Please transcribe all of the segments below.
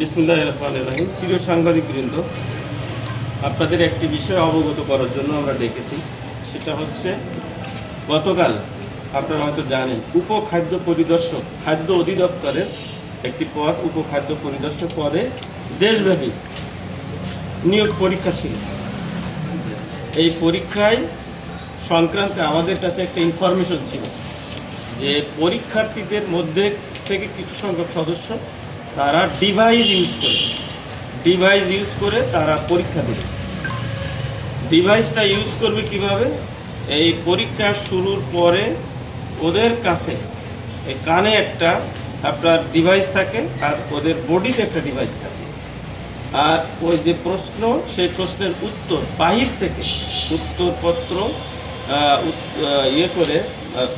বিসমুল্লাহ রহমান রহিম প্রিয় সাংবাদিক বৃন্দ আপনাদের একটি বিষয় অবগত করার জন্য আমরা ডেকেছি। সেটা হচ্ছে, গতকাল আপনারা হয়তো জানেন, উপখাদ্য পরিদর্শক, খাদ্য অধিদপ্তরের একটি পদ, উপখাদ্য পরিদর্শক পদে দেশব্যাপী নিয়োগ পরীক্ষা ছিল। এই পরীক্ষায় সংক্রান্তে আমাদের কাছে একটা ইনফরমেশন ছিল যে পরীক্ষার্থীদের মধ্যে থেকে কিছু সংখ্যক সদস্য তারা ডিভাইস ইউজ করে। ডিভাইস ইউজ করে তারা পরীক্ষা দেবে। ডিভাইসটা ইউজ করবে কীভাবে? এই পরীক্ষা শুরুর পরে ওদের কাছে কানে একটা আপনার ডিভাইস থাকে আর ওদের বডিতে একটা ডিভাইস থাকে। আর ওই যে প্রশ্ন, সেই প্রশ্নের উত্তর বাহির থেকে উত্তরপত্র ইয়ে করে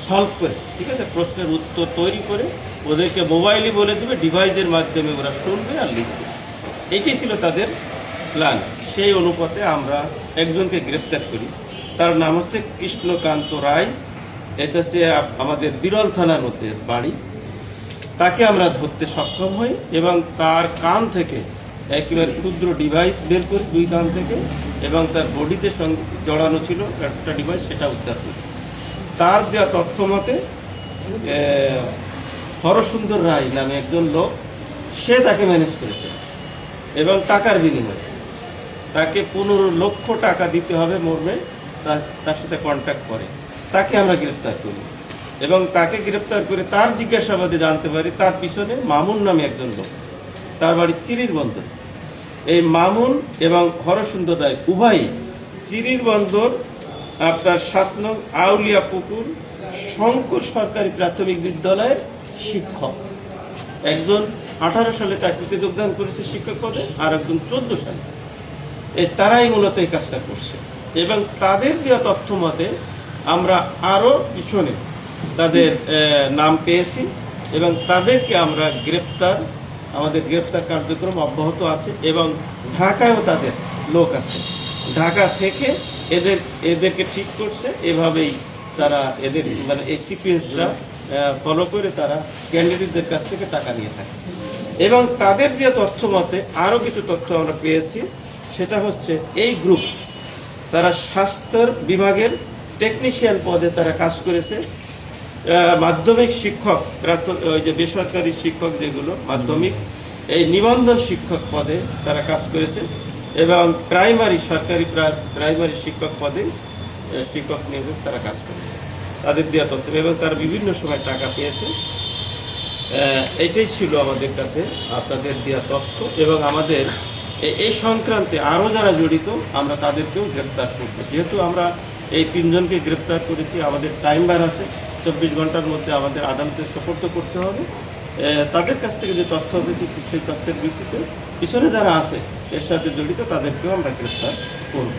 সলভ করে, ঠিক আছে? প্রশ্নের উত্তর তৈরি করে ওদেরকে মোবাইলে বলে দেবে ডিভাইসের মাধ্যমে ওরা শুনবে আর লিখবে। এটাই ছিল তাদের প্ল্যান সেই অনুপাতে আমরা একজনকে গ্রেপ্তার করি। তার নাম হচ্ছে কৃষ্ণকান্ত রায়। এটা হচ্ছে আমাদের বিরল থানার মধ্যে বাড়ি। তাকে আমরা ধরতে সক্ষম হই এবং তার কান থেকে একেবারে ক্ষুদ্র ডিভাইস বের করি দুই কান থেকে এবং তার বডিতে সঙ্গে জড়ানো ছিল একটা ডিভাইস সেটা উদ্ধার করি। তার দেওয়া তথ্য মতে হরসুন্দর রায় নামে একজন লোক, সে তাকে ম্যানেজ করেছে এবং টাকার বিনিময়ে। তাকে পনেরো লক্ষ টাকা দিতে হবে মর্মে, তার- সাথে কন্ট্যাক্ট করে। তাকে আমরা গ্রেপ্তার করি। এবং তাকে গ্রেপ্তার করে তার জিজ্ঞাসাবাদে জানতে পারি, তার পিছনে মামুন নামে একজন লোক। তার বাড়ি চিরির বন্দর। এই মামুন এবং হরসুন্দর রায় উভয়ই চিরির বন্দর আপনার সাত নং আউলিয়া পুকুর শঙ্কর সরকারি প্রাথমিক বিদ্যালয়ের শিক্ষক। একজন আঠারো সালে চাকরিতে যোগদান করেছে শিক্ষক পদে আর একজন চোদ্দ সালে। এই তারাই মূলত এই কাজটা করছে। এবং তাদের দেওয়া তথ্য মতে আমরা আরও পিছনে তাদের নাম পেয়েছি এবং তাদেরকে আমরা গ্রেপ্তার, আমাদের গ্রেপ্তার কার্যক্রম অব্যাহত আছে এবং ঢাকায়ও তাদের লোক আছে। ঢাকা থেকে এদের, এদেরকে ঠিক করছে, এভাবেই তারা এদের মানে এই সিকুয়েন্সটা ফলো করে তারা ক্যান্ডিডেটদের কাছ থেকে টাকা নিয়ে থাকে। এবং তাদের যে তথ্য মতে আরও কিছু তথ্য আমরা পেয়েছি, সেটা হচ্ছে এই গ্রুপ তারা স্বাস্থ্যের বিভাগের টেকনিশিয়ান পদে তারা কাজ করেছে। মাধ্যমিক শিক্ষক ওই যে বেসরকারি শিক্ষক যেগুলো, মাধ্যমিক, এই নিবন্ধন শিক্ষক পদে তারা কাজ করেছে। এবং প্রাইমারি সরকারি প্রাইমারি শিক্ষক পদে শিক্ষক নিয়োগে তারা কাজ করেছে। তাদের দেওয়া তথ্য এবং তারা বিভিন্ন সময় টাকা পেয়েছে। এটাই ছিল আমাদের কাছে আপনাদের দেওয়া তথ্য এবং আমাদের এই সংক্রান্তে আরও যারা জড়িত, আমরা তাদেরকেও গ্রেপ্তার করব। যেহেতু আমরা এই তিনজনকে গ্রেপ্তার করেছি, আমাদের টাইম বার আছে, চব্বিশ ঘণ্টার মধ্যে আমাদের আদালতে সোপর্দ করতে হবে। তাদের কাছ থেকে যে তথ্য পেয়েছি, সেই তথ্যের ভিত্তিতে পিছনে যারা আছে এর সাথে জড়িত তাদেরকেও আমরা গ্রেপ্তার করব।